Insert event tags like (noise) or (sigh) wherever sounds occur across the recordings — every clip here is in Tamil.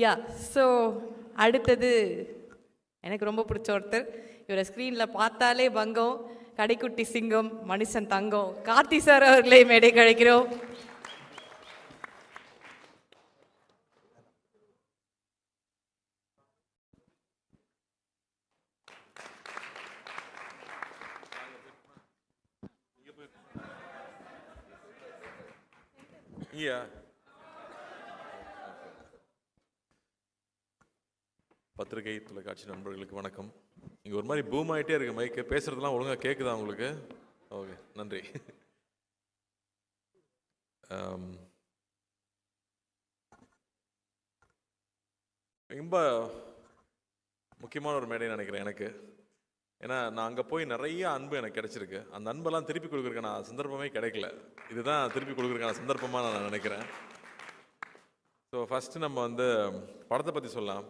யா ஸோ அடுத்தது எனக்கு ரொம்ப பிடிச்ச ஒருத்தர். இவரை ஸ்க்ரீனில் பார்த்தாலே பங்கம் கடைக்குட்டி சிங்கம் மனுஷன் தங்கம். கார்த்தி சார் அவர்களை மேடை கழிக்கிறோம் Yeah. பத்திரிகை தொலைக்காட்சி நண்பர்களுக்கு வணக்கம். இங்கே ஒரு மாதிரி பூம் ஆகிட்டே இருக்கு மைக்கு பேசுகிறதுலாம் ஒழுங்காக கேட்குதா உங்களுக்கு? ஓகே நன்றி. Um, ரொம்ப முக்கியமான ஒரு மேடைன்னு நினைக்கிறேன் எனக்கு. ஏன்னா நான் அங்கே போய் நிறைய அன்பு எனக்கு கிடச்சிருக்கு. அந்த அன்பெல்லாம் திருப்பி கொடுக்குறதுக்கான சந்தர்ப்பமே கிடைக்கல. இதுதான் திருப்பி கொடுக்குறதுக்கான சந்தர்ப்பமாக நான் நினைக்கிறேன். ஸோ ஃபஸ்ட்டு நம்ம வந்து படத்தை பற்றி சொல்லலாம்.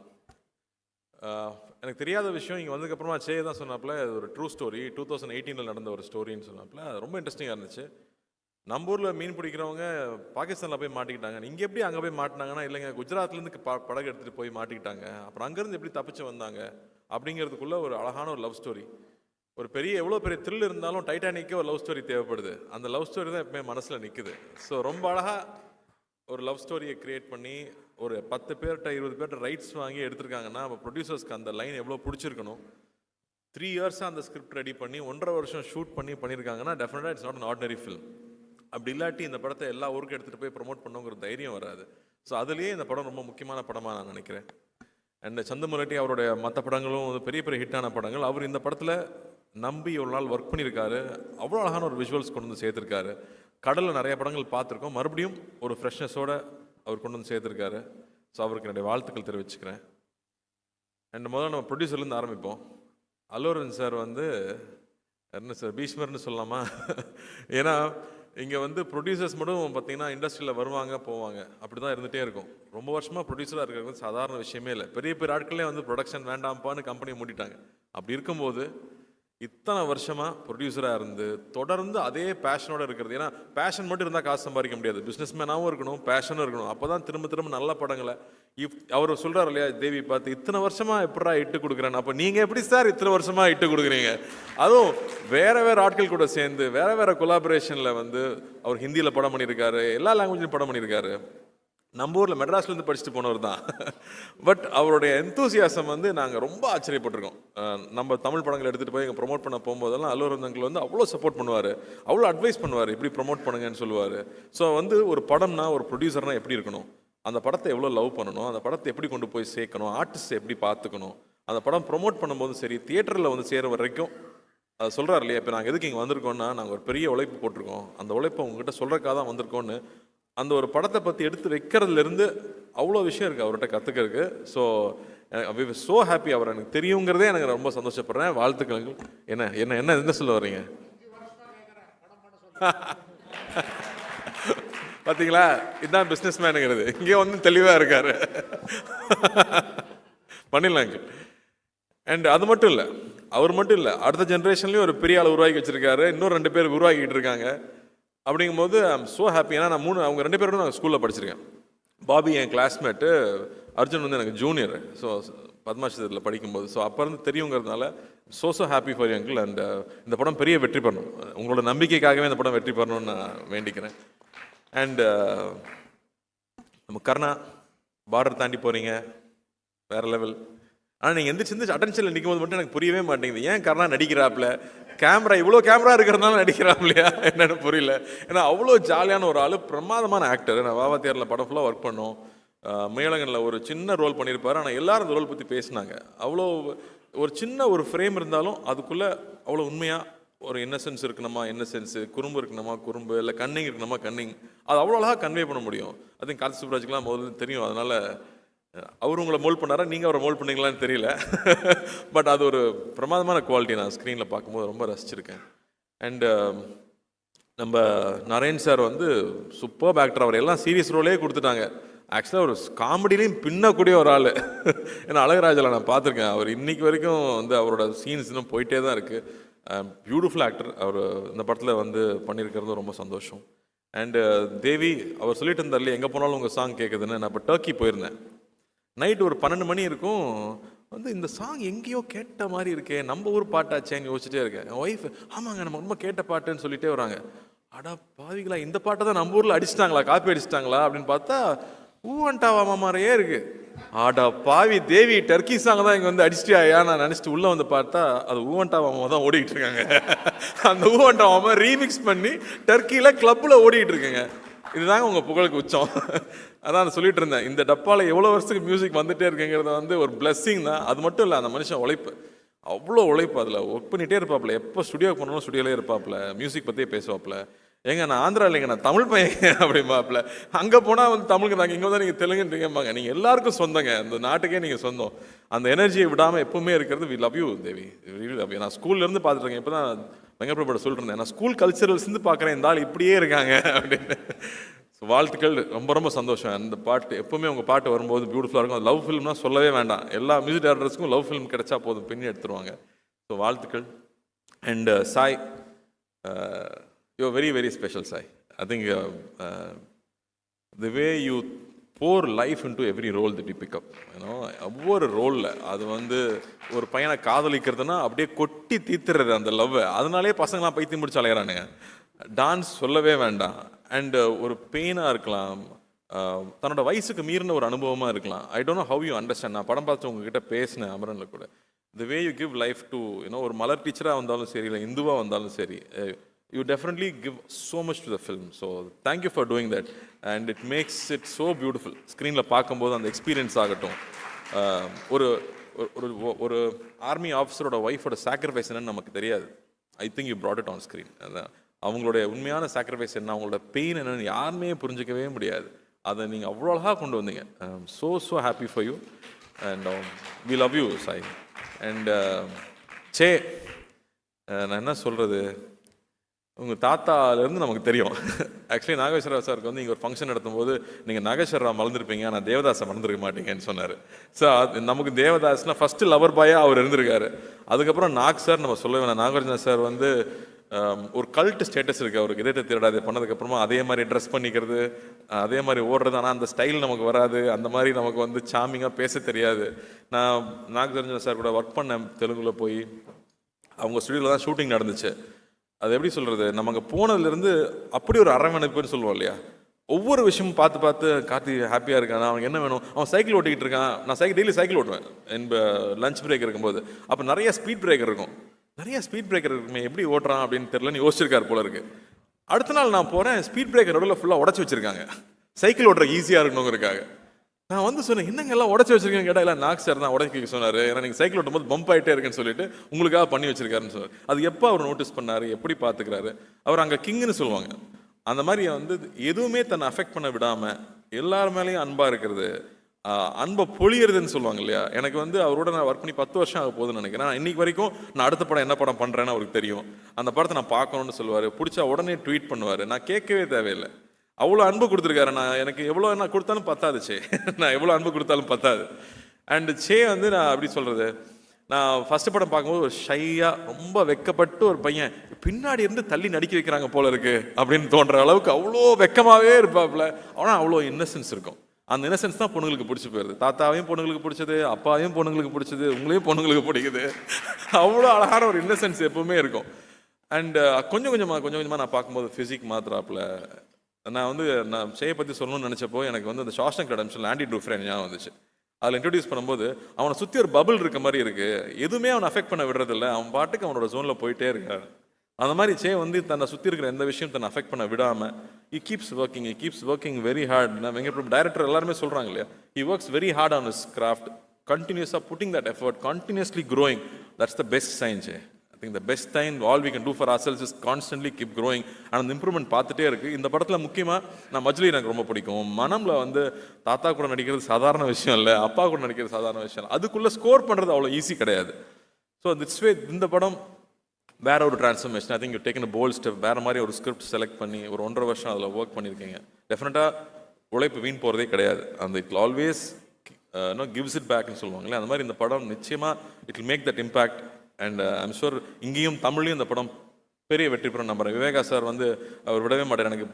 எனக்கு தெரியாத விஷயம். இங்கே வந்ததுக்கப்புறமா சே தான் சொன்னாப்புல அது ஒரு ட்ரூ ஸ்டோரி டூ தௌசண்ட் எயிட்டீனில் நடந்த ஒரு ஸ்டோரின்னு சொன்னாப்புல. அது ரொம்ப இன்ட்ரெஸ்டிங்காக இருந்துச்சு. நம்ம ஊரில் மீன் பிடிக்கிறவங்க பாகிஸ்தானில் போய் மாட்டிக்கிட்டாங்க. இங்கே எப்படி அங்கே போய் மாட்டினாங்கன்னா இல்லைங்க குஜராத்லேருந்து ப படகு எடுத்துகிட்டு போய் மாட்டிக்கிட்டாங்க. அப்புறம் அங்கேருந்து எப்படி தப்பிச்சு வந்தாங்க? அப்படிங்கிறதுக்குள்ளே ஒரு அழகான ஒரு லவ் ஸ்டோரி ஒரு பெரிய எவ்வளோ பெரிய த்ரில் இருந்தாலும் டைட்டானிக்கே ஒரு லவ் ஸ்டோரி தேவைப்படுது. அந்த லவ் ஸ்டோரி தான் எப்பவுமே மனசில் நிற்குது ஸோ ரொம்ப அழகாக ஒரு லவ் ஸ்டோரியை கிரியேட் பண்ணி ஒரு பத்து பேர்கிட்ட இருபது பேர்கிட்ட ரைட்ஸ் வாங்கி எடுத்திருக்காங்கன்னா அப்போ ப்ரொடியூசர்ஸ்க்கு அந்த லைன் எவ்வளோ பிடிச்சிருக்கணும்? த்ரீ இயர்ஸாக அந்த ஸ்கிரிப்ட் ரெடி பண்ணி ஒன்றரை வருஷம் ஷூட் பண்ணி பண்ணியிருக்காங்கன்னா டெஃபினட்டாக it's not an ordinary film அப்படி இல்லாட்டி இந்த படத்தை எல்லா ஊருக்கும் எடுத்துகிட்டு போய் ப்ரொமோட் பண்ணுங்கிற தைரியம் வராது. ஸோ அதுலேயே இந்த படம் ரொம்ப முக்கியமான படமாக நான் நினைக்கிறேன். அண்ட் சந்தமுரட்டி அவருடைய மற்ற படங்களும் வந்து பெரிய பெரிய ஹிட்டான படங்கள். அவர் இந்த படத்தில் நம்பி ஒரு நாள் ஒர்க் பண்ணியிருக்காரு. அவ்வளோ அழகான ஒரு விஷுவல்ஸ் கொண்டு வந்து சேர்த்துருக்காரு. கடலில் நிறைய படங்கள் பார்த்துருக்கோம். மறுபடியும் ஒரு ஃப்ரெஷ்னஸோடு அவர் கொண்டு வந்து சேர்த்துருக்காரு. ஸோ அவருக்கு என்னுடைய வாழ்த்துக்கள் தெரிவிச்சுக்கிறேன். அண்ட் முதல்ல நம்ம ப்ரொடியூசர்லேருந்து ஆரம்பிப்போம். அலோரன் சார் வந்து என்ன சார் பீஷ்மர்னு சொல்லலாமா? (laughs) ஏன்னா இங்கே வந்து ப்ரொடியூசர்ஸ் மட்டும் பார்த்தீங்கன்னா இண்டஸ்ட்ரியில் வருவாங்க போவாங்க. அப்படி தான் இருந்துகிட்டே இருக்கும். ரொம்ப வருஷமாக ப்ரொடியூசராக இருக்கிறது சாதாரண விஷயமே இல்லை. பெரிய பெரிய ஆட்களே வந்து ப்ரொடக்ஷன் வேண்டாம்ப்பான்னு கம்பெனி மூடிட்டாங்க. அப்படி இருக்கும்போது இத்தனை வருஷமாக ப்ரொடியூசராக இருந்து தொடர்ந்து அதே பேஷனோடு இருக்கிறது. ஏன்னா பேஷன் மட்டும் இருந்தால் காசு சம்பாதிக்க முடியாது. பிஸ்னஸ் மேனாகவும் இருக்கணும் பேஷனும் இருக்கணும். அப்போ தான் திரும்ப திரும்ப நல்ல படங்களை. இப் அவர் சொல்கிறார் இல்லையா தேவி பார்த்து இத்தனை வருஷமாக எப்படா இட்டு கொடுக்குறேன் அப்போ நீங்கள் எப்படி சார் இத்தனை வருஷமாக இட்டு கொடுக்குறீங்க? அதுவும் வேறு வேறு ஆட்கள் கூட சேர்ந்து வேறு வேறு கொலாபரேஷனில் வந்து அவர் ஹிந்தியில் படம் பண்ணியிருக்காரு எல்லா லாங்குவேஜ்லையும் படம் பண்ணியிருக்காரு. நம்ம ஊரில் மெட்ராஸ்லேருந்து படிச்சுட்டு போனவர் தான். பட் அவருடைய எந்தூசியாசம் வந்து நாங்கள் ரொம்ப ஆச்சரியப்பட்டிருக்கோம். நம்ம தமிழ் படங்கள் எடுத்துகிட்டு போய் இங்கே ப்ரொமோட் பண்ண போகும்போதெல்லாம் அல்லூரந்தங்கள் வந்து அவ்வளோ சப்போர்ட் பண்ணுவார். அவ்வளோ அட்வைஸ் பண்ணுவார். இப்படி ப்ரொமோட் பண்ணுங்கன்னு சொல்லுவார். ஸோ வந்து ஒரு படம்னா ஒரு ப்ரொடியூசர்னா எப்படி இருக்கணும்? அந்த படத்தை எவ்வளோ லவ் பண்ணணும்? அந்த படத்தை எப்படி கொண்டு போய் சேர்க்கணும்? ஆர்டிஸ்ட் எப்படி பார்த்துக்கணும்? அந்த படம் ப்ரொமோட் பண்ணும்போது சரி தியேட்டரில் வந்து சேர வரைக்கும் அது சொல்கிறார் இல்லையா? இப்போ நாங்கள் எதுக்கு இங்கே வந்திருக்கோம்னா நாங்கள் ஒரு பெரிய உழைப்பு போட்டிருக்கோம். அந்த உழைப்பை உங்ககிட்ட சொல்கிறக்காக தான் வந்திருக்கோன்னு அந்த ஒரு படத்தை பற்றி எடுத்து வைக்கிறதுலேருந்து அவ்வளோ விஷயம் இருக்குது அவர்கிட்ட கற்றுக்கிறதுக்கு ஸோ வி ஸோ ஹாப்பி அவர் எனக்கு தெரியுங்கிறதே எனக்கு ரொம்ப சந்தோஷப்படுறேன். வாழ்த்துக்கள். என்ன என்ன என்ன என்ன சொல்ல வர்றீங்க? (laughs) பார்த்தீங்களா இதுதான் பிஸ்னஸ் மேனுங்கிறது இங்கே வந்து தெளிவாக இருக்கார். (laughs) பண்ணிடலாங்க அண்ட் அது மட்டும் இல்லை அவர் மட்டும் இல்லை அடுத்த ஜென்ரேஷன்லேயும் ஒரு பெரிய ஆள் உருவாக்கி வச்சுருக்காரு. இன்னும் ரெண்டு பேர் உருவாக்கிட்டு இருக்காங்க. அப்படிங்கும்போது ஐம் ஸோ ஹாப்பி ஏன்னா நான் மூணு அவங்க ரெண்டு பேரும் நான் ஸ்கூலில் படிச்சிருக்கேன். பாபி என் கிளாஸ்மேட்டு அர்ஜுன் வந்து எனக்கு ஜூனியர் ஸோ பத்மாசிதத்தில் படிக்கும்போது. ஸோ அப்போ இருந்து தெரியுங்கிறதுனால so so happy for uncle and இந்த படம் பெரிய வெற்றி பெறணும். உங்களோட நம்பிக்கைக்காகவே இந்த படம் வெற்றி பெறணும்னு நான் வேண்டிக்கிறேன். அண்டு uh, நம்ம கர்ணா பார்டர் தாண்டி போகிறீங்க வேற லெவல் ஆனால் நீங்கள் எந்த எந்திரிச்சு அட்டென்ஷனில் நிற்கும் போது மட்டும் எனக்கு புரியவே மாட்டேங்குது. ஏன் கர்ணா நடிக்கிறாப்ல கேமரா இவ்வளோ கேமரா இருக்கிறதுனால நடிக்கிறாப்லையா (laughs) என்னன்னு புரியல. ஏன்னா அவ்வளோ ஜாலியான ஒரு ஆள் பிரமாதமான ஆக்டர் நான் வாவா தேரில் படம் ஃபுல்லாக ஒர்க் பண்ணோம். முயலகனில் ஒரு சின்ன ரோல் பண்ணியிருப்பார். ஆனால் எல்லாரும் அந்த ரோல் பற்றி பேசினாங்க. அவ்வளோ ஒரு சின்ன ஒரு ஃப்ரேம் இருந்தாலும் அதுக்குள்ளே அவ்வளோ உண்மையாக ஒரு இன்னசென்ஸ் இருக்கணுமா? இன்னசென்ஸு குறும்பு இருக்கணுமா? குறும்பு. இல்லை கன்னிங் இருக்கணுமா? கன்னிங் அது அவ்வளோ அழகாக கன்வே பண்ண முடியும். அது கார்த்தி சுப்ராஜுக்கெலாம் முதல்ல தெரியும். அதனால அவர் உங்களை மோல் பண்ணாரா? நீங்கள் அவரை மோல் பண்ணீங்களான்னு தெரியல. (laughs) பட் அது ஒரு பிரமாதமான குவாலிட்டி நான் ஸ்க்ரீனில் பார்க்கும்போது ரொம்ப ரசிச்சிருக்கேன். அண்டு um, நம்ம நரேன் சார் வந்து சூப்பர் ஆக்டர் அவர் எல்லாம் சீரியஸ் ரோலே கொடுத்துட்டாங்க. ஆக்சுவலாக ஒரு காமெடிலையும் பின்னக்கூடிய ஒரு ஆள். (laughs) ஏன்னா அழகராஜில் நான் பார்த்துருக்கேன். அவர் இன்னைக்கு வரைக்கும் வந்து அவரோட சீன்ஸ் இன்னும் போயிட்டே தான் இருக்குது பியூட்டிஃபுல் ஆக்டர் அவர் இந்த படத்தில் வந்து பண்ணியிருக்கிறது ரொம்ப சந்தோஷம். அண்டு uh, தேவி அவர் சொல்லிட்டு இருந்தார்ல எங்கே போனாலும் உங்கள் சாங் கேட்குதுன்னு நான் இப்போ டர்க்கி போயிருந்தேன். நைட் ஒரு பன்னெண்டு மணி இருக்கும். வந்து இந்த சாங் எங்கேயோ கேட்ட மாதிரி இருக்கே நம்ம ஊர் பாட்டாச்சேன்னு யோசிச்சுட்டே இருக்கேன். என் ஒய்ஃப் ஆமாங்க நம்ம ரொம்ப கேட்ட பாட்டுன்னு சொல்லிட்டே வராங்க. அடா பாவிகளா இந்த பாட்டை தான் நம்ம ஊரில் அடிச்சிட்டாங்களா காப்பி அடிச்சிட்டாங்களா அப்படின்னு பார்த்தா ஊவன்டாவா மாமாரையே இருக்கு. ஆடா பாவி தேவி டர்க்கி சாங் தான் இங்கே வந்து அடிச்சிட்டியா நான் நினச்சிட்டு உள்ளே வந்து பார்த்தா அது ஊவன்டா மாமா தான் ஓடிக்கிட்டு இருக்காங்க. அந்த ஊவன்டா மாமா ரீமிக்ஸ் பண்ணி டர்க்கியில் கிளப்பில் ஓடிக்கிட்டு இருக்குங்க. இதுதாங்க உங்கள் புகழுக்கு உச்சம். அதான் நான் சொல்லிட்டு இருந்தேன். இந்த டப்பாவில் எவ்வளோ வருஷத்துக்கு மியூசிக் வந்துட்டே இருக்குங்கிறது வந்து ஒரு பிளஸ்ஸிங் தான். அது மட்டும் இல்லை அந்த மனுஷன் உழைப்பு. அவ்வளோ உழைப்பு அதில். ஒர்க் பண்ணிகிட்டே இருப்பாப்புல. எப்போ ஸ்டுடியோக்கு போனாலும் ஸ்டுடியோலே இருப்பாப்புல. மியூசிக் பற்றியே பேசுவாப்புல. ஏங்க நான் ஆந்திரா இல்லைங்க நான் தமிழ் பையன் அப்படிம்பாப்புல. அங்கே போனால் வந்து தமிழுக்கு நாங்கள் இங்கே தான் நீங்கள் தெலுங்குன்றீங்கம்பாங்க. நீங்கள் எல்லாருக்கும் சொந்தங்க. அந்த நாட்டுக்கே நீங்கள் சொந்தம். அந்த எனர்ஜியை விடாமல் எப்பவுமே இருக்கிறது we love you Devi. Love you நான் ஸ்கூல்லேருந்து பார்த்துட்டு இருக்கேன். இப்போ தான் வெங்கப்பிரபட சொல்லிருந்தேன். நான் ஸ்கூல் கல்ச்சரல்ஸ்லேருந்து பார்க்குறேன் இந்த ஆள் இப்படியே இருக்காங்க அப்படின்னு. ஸோ வாழ்த்துக்கள். ரொம்ப ரொம்ப சந்தோஷம். அந்த பாட்டு எப்பவுமே உங்கள் பாட்டு வரும்போது பியூட்டிஃபுல்லாக இருக்கும். லவ் ஃபிலிம்னா சொல்லவே வேண்டாம். எல்லா மியூசிக் டேரக்டர்ஸ்க்கும் லவ் ஃபிலிம் கிடைச்சா போதும். பின்னி எடுத்துருவாங்க. ஸோ வாழ்த்துக்கள். And Sai uh, you very very special Sai I think the way you pour life into every role the pickup ஏன்னா ஒவ்வொரு ரோலில் அது வந்து ஒரு பையனை காதலிக்கிறதுனா அப்படியே கொட்டி தீத்துறது அந்த லவ்வை அதனாலே பசங்களாம் பைத்தியம் முடிச்சு அலையிறானுங்க. டான்ஸ் சொல்லவே வேண்டாம். அண்டு uh, ஒரு பெயினாக இருக்கலாம். Uh, தன்னோட வயசுக்கு மீறின ஒரு அனுபவமாக இருக்கலாம். I don't know how you understand நான் படம் பார்த்து உங்ககிட்ட பேசினேன் அமரனில் கூட. The way you give life to you know ஒரு மலர் டீச்சராக வந்தாலும் சரி இல்லை இந்துவாக வந்தாலும் சரி you definitely give so much to the film so thank you for doing that and it makes it so beautiful ஸ்க்ரீனில் பார்க்கும்போது அந்த எக்ஸ்பீரியன்ஸ் ஆகட்டும். ஒரு ஒரு- ஒரு ஆர்மி ஆஃபீஸரோட ஒய்ஃபோட சாக்ரிஃபைஸ் என்னன்னு நமக்கு தெரியாது. I think you brought it on screen அதான். அவங்களுடைய உண்மையான சாக்ரிஃபைஸ் என்ன? அவங்களோட பெயின் என்னன்னு யாருமே புரிஞ்சிக்கவே முடியாது. அதை நீங்கள் அவ்வளோ அழகாக கொண்டு வந்தீங்க. So so happy for you and we love you Sai and say நான் என்ன சொல்கிறது உங்கள் தாத்தாலேருந்து நமக்கு தெரியும். ஆக்சுவலி நாகேஸ்வரா சாருக்கு வந்து இங்கே ஒரு ஃபங்க்ஷன் நடத்தும்போது நீங்கள் நாகேஸ்வரரா மறந்துருப்பீங்க. ஆனால் தேவதாஸை மறந்துருக்க மாட்டீங்கன்னு சொன்னார். ஸோ நமக்கு தேவதாஸ்னால் ஃபஸ்ட்டு லவர் பாயாக அவர் இருந்திருக்காரு. அதுக்கப்புறம் நாக் சார் நம்ம சொல்ல வேணாம். நாகார்ஜுன சார் வந்து um, ஒரு கல்ட் ஸ்டேட்டஸ் இருக்குது அவருக்கு. இதயத்தை திருடாது பண்ணதுக்கப்புறமா அதே மாதிரி ட்ரெஸ் பண்ணிக்கிறது அதே மாதிரி ஓடுறது. ஆனால் அந்த ஸ்டைல் நமக்கு வராது. அந்த மாதிரி நமக்கு வந்து சாமிங்காக பேச தெரியாது. நான் நாகார்ஜுன சார் கூட ஒர்க் பண்ணேன் தெலுங்கில் போய். அவங்க ஸ்டுடியோவில் தான் ஷூட்டிங் நடந்துச்சு. அது எப்படி சொல்கிறது நம்ம அங்கே போனதுலேருந்து அப்படி ஒரு அரவணைப்புன்னு சொல்லுவோம் இல்லையா? ஒவ்வொரு விஷயமும் பார்த்து பார்த்து கார்த்தி ஹாப்பியாக இருக்கான்? அவன் என்ன வேணும்? அவன் சைக்கிள் ஓட்டிக்கிட்டு இருக்கான். நான் சைக்கிள் டெய்லி சைக்கிள் ஓட்டுவேன். என் லஞ்ச் பிரேக் இருக்கும்போது. அப்போ நிறைய ஸ்பீட் பிரேக்கர் இருக்கும். நிறைய ஸ்பீட் பிரேக்கர் இருக்குமே எப்படி ஓட்டுறான் அப்படின்னு தெரிலன்னு யோசிச்சிருக்காரு போல இருக்கு. அடுத்த நாள் நான் போகிறேன் ஸ்பீட் பிரேக்கர் நடுவில் ஃபுல்லாக உடச்சி வச்சிருக்காங்க. சைக்கிள் ஓட்டுற ஈஸியாக இருக்கணுங்கிறதுக்காக. நான் வந்து சொன்னேன் என்னங்க எல்லாம் உடச்சி வச்சிருக்கேன் கேட்டா இல்லை நாக் சார் தான் உடச்சி சொன்னார். ஏன்னா நீங்கள் சைக்கிள் ஓட்டும்போது பம்ப் ஆகிட்டே இருக்குன்னு சொல்லிட்டு உங்களுக்காக பண்ணி வச்சிருக்காருன்னு சொன்னார். அது எப்போ அவர் நோட்டீஸ் பண்ணார் எப்படி பார்த்துக்கிறாரு அவர் அங்கே கிங்னு சொல்லுவாங்க. அந்த மாதிரி வந்து எதுவுமே தன்னை அஃபெக்ட் பண்ண விடாமல் எல்லார் மேலேயும் அன்பாக இருக்கிறது அன்பை பொழியறதுன்னு சொல்லுவாங்க இல்லையா? எனக்கு வந்து அவரோட நான் ஒர்க் பண்ணி பத்து வருஷம் ஆக போகுதுன்னு நினைக்கிறேன். நான் இன்னைக்கு வரைக்கும் நான் அடுத்த படம் என்ன படம் பண்ணுறேன்னு அவருக்கு தெரியும். அந்த படத்தை நான் பார்க்கணும்னு சொல்லுவார். பிடிச்சா உடனே ட்வீட் பண்ணுவார். நான் கேட்கவே தேவையில்லை. அவ்வளோ அன்பு கொடுத்துருக்காரு. நான் எனக்கு எவ்வளோ என்ன கொடுத்தாலும் பத்தாது சே. (laughs) நான் எவ்வளோ அன்பு கொடுத்தாலும் பத்தாது. அண்டு சே வந்து நான் அப்படி சொல்கிறது நான் ஃபஸ்ட்டு படம் பார்க்கும்போது ஒரு ஷையாக ரொம்ப வெக்கப்பட்டு ஒரு பையன். பின்னாடி இருந்து தள்ளி நடிக்க வைக்கிறாங்க போல இருக்கு அப்படின்னு தோன்ற அளவுக்கு அவ்வளோ வெக்கமாகவே இருப்பாப்புல. ஆனால் அவ்வளோ இன்னசென்ஸ் இருக்கும். அந்த இன்னசென்ஸ் தான் பொண்ணுங்களுக்கு பிடிச்சி போயிருது. தாத்தாவையும் பொண்ணுங்களுக்கு பிடிச்சது அப்பாவையும் பொண்ணுங்களுக்கு பிடிச்சது உங்களையும் பொண்ணுங்களுக்கு பிடிக்குது. (laughs) அவ்வளோ அழகான ஒரு இன்னசென்ஸ் எப்பவுமே இருக்கும். அண்ட் கொஞ்சம் கொஞ்சமாக கொஞ்சம் கொஞ்சமாக நான் பார்க்கும்போது ஃபிசிக் மாத்திராப்பில் நான் வந்து நான் செய்ய பற்றி சொல்லணும்னு நினச்சப்போ எனக்கு வந்து அந்த ஷாஷன் கடம்ஷன் ஆண்டி ட்ரூஃப்ரேன் ஞாபகம் வந்துச்சு. அதில் இன்ட்ரடியூஸ் பண்ணும்போது அவனை சுற்றி ஒரு பபுள் இருக்க மாதிரி இருக்குது எதுவுமே அவனை அஃபெக்ட் பண்ண விடுறதில்ல. அவன் பாட்டுக்கு அவனோட ஜோனில் போயிட்டே இருக்காரு. அந்த மாதிரி சே வந்து தன்னை சுற்றி இருக்கிற எந்த விஷயம் தன்னை அஃபெக்ட் பண்ண விடாமல் he keeps working he keeps working very hard நான் வெங்கட் டைரக்டர் எல்லாருமே சொல்கிறாங்க இல்லையா? He works very hard on his craft கண்டினியூஸாக putting that effort continuously growing that's the best சயின்ஸே think the best time all we can do for ourselves is constantly keep growing அந்த இம்ப்ரூவ்மெண்ட் பார்த்துட்டே இருக்குது இந்த படத்தில் முக்கியமாக நான் மஜ்லி எனக்கு ரொம்ப பிடிக்கும். மனம்ல வந்து தாத்தா கூட நடிக்கிறது சாதாரண விஷயம் இல்லை அப்பா கூட நடிக்கிறது சாதாரண விஷயம் இல்லை. அதுக்குள்ளே ஸ்கோர் பண்ணுறது அவ்வளோ ஈஸி கிடையாது. ஸோ திட்ஸ் வே இந்த படம் வேற ஒரு transformation I think you taken bold step வேற மாதிரி ஒரு ஸ்கிரிப்ட் செலக்ட் பண்ணி ஒரு ஒன்றரை வருஷம் அதில் ஒர்க் பண்ணியிருக்கீங்க. டெஃபினட்டாக உழைப்பு வீண் போகிறதே கிடையாது. அந்த it always no gives it பேக்னு சொல்லுவாங்களே அந்த மாதிரி இந்த படம் நிச்சயமாக it make that impact and I'm sure இங்கேயும் தமிழ்லையும் இந்த படம் பெரிய வெற்றி பெறும் நம்புறேன். விவேகா சார் வந்து அவர் விடவே மாட்டார். எனக்கு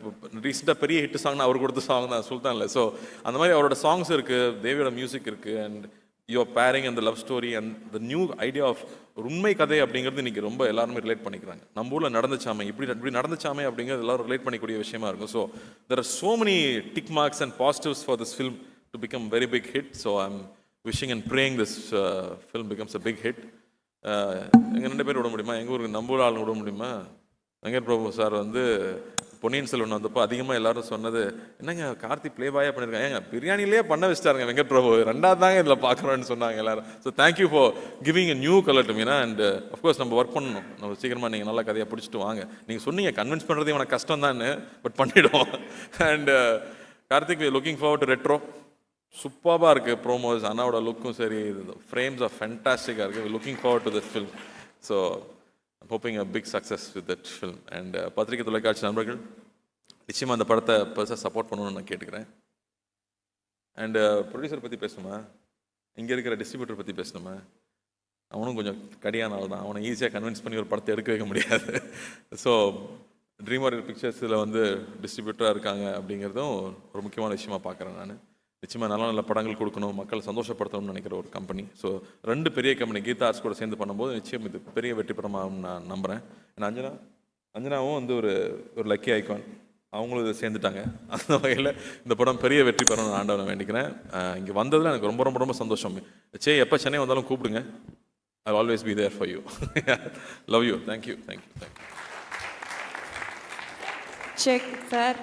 ரீசெண்டாக பெரிய ஹிட் சாங்னா அவர் கொடுத்த சாங் தான் சுல்தான்ல ஸோ அந்த மாதிரி அவரோட சாங்ஸ் இருக்குது தேவியோட மியூசிக் இருக்குது அண்ட் யுவர் பேரிங் அந்த love story and the new idea of உண்மை கதை அப்படிங்கிறது இன்றைக்கி ரொம்ப எல்லாருமே ரிலேட் பண்ணிக்கிறாங்க. நம்ம ஊரில் நடந்துச்சாமே இப்படி இப்படி நடந்துச்சாமே அப்படிங்கிறது எல்லாரும் ரிலேட் பண்ணிக்கூடிய விஷயமா இருக்கும். So there are so many tick marks and positives for this film to become very big hit so I am wishing and praying this film becomes a big hit எங்கள் ரெண்டு பேரும் விட முடியுமா? எங்கள் ஊருக்கு நம்ம ஆள் விட முடியுமா? வெங்கட் பிரபு சார் வந்து பொன்னியின் செல்வன் வந்தப்போ அதிகமாக எல்லாரும் சொன்னது என்னங்க கார்த்தி ப்ளே பண்ணியிருக்காங்க ஏங்க பிரியாணிலே பண்ண வச்சிட்டாருங்க வெங்கட் பிரபு. ரெண்டாவது தாங்க இதில் பார்க்குறோன்னு சொன்னாங்க எல்லாரும். So thank you for giving a new colour to Meena and of course நம்ம ஒர்க் பண்ணணும். நம்ம சீக்கிரமாக நீங்கள் நல்லா கதையாக பிடிச்சிட்டு வாங்க. நீங்கள் சொன்னீங்க கன்வின்ஸ் பண்ணுறதே உனக்கு கஷ்டம் தான் பட் பண்ணிவிடுவோம் and (laughs) uh, Karthik looking forward to Retro சூப்பராக இருக்குது ப்ரோமோஸ் அண்ணாவோட லுக்கும் சரி ஃப்ரேம்ஸ் ஆஃப் ஃபென்டாஸ்டிக்காக இருக்குது looking forward to that film so hoping a big success with that film and பத்திரிகை தொலைக்காட்சி நண்பர்கள் நிச்சயமாக அந்த படத்தை பெருசாக சப்போர்ட் பண்ணணும்னு நான் கேட்டுக்கிறேன். அண்டு ப்ரொடியூசர் பற்றி பேசணுமா? இங்கே இருக்கிற டிஸ்ட்ரிபியூட்டர் பற்றி பேசணுமா? அவனும் கொஞ்சம் கடியான ஆள் தான். அவனை ஈஸியாக கன்வின்ஸ் பண்ணி ஒரு படத்தை எடுக்க வைக்க முடியாது. ஸோ ட்ரீம் வாரியர் பிக்சர்ஸில் வந்து டிஸ்ட்ரிபியூட்டராக இருக்காங்க அப்படிங்கிறதும் ஒரு முக்கியமான விஷயமா பார்க்குறேன் நான். நிச்சயமாக நல்ல நல்ல படங்கள் கொடுக்கணும் மக்களை சந்தோஷப்படுத்தணும்னு நினைக்கிற ஒரு கம்பெனி ஸோ ரெண்டு பெரிய கம்பெனி கீதா ஆர்ட்ஸ் கூட சேர்ந்து பண்ணும்போது நிச்சயம் இது பெரிய வெற்றி நான் நம்புகிறேன் ஏன்னா அஞ்சனா அஞ்சனாவும் வந்து ஒரு ஒரு லக்கி ஐக்கான் அவங்களும் இதை சேர்ந்துட்டாங்க. அந்த வகையில் இந்த படம் பெரிய வெற்றி பெறணும்னு ஆண்டவனை வேண்டிக்கிறேன். இங்கே வந்ததில் எனக்கு ரொம்ப ரொம்ப ரொம்ப சந்தோஷம். சே எப்போ சென்னை வந்தாலும் கூப்பிடுங்க. I always be there for you love you thank you thank you thank you check sir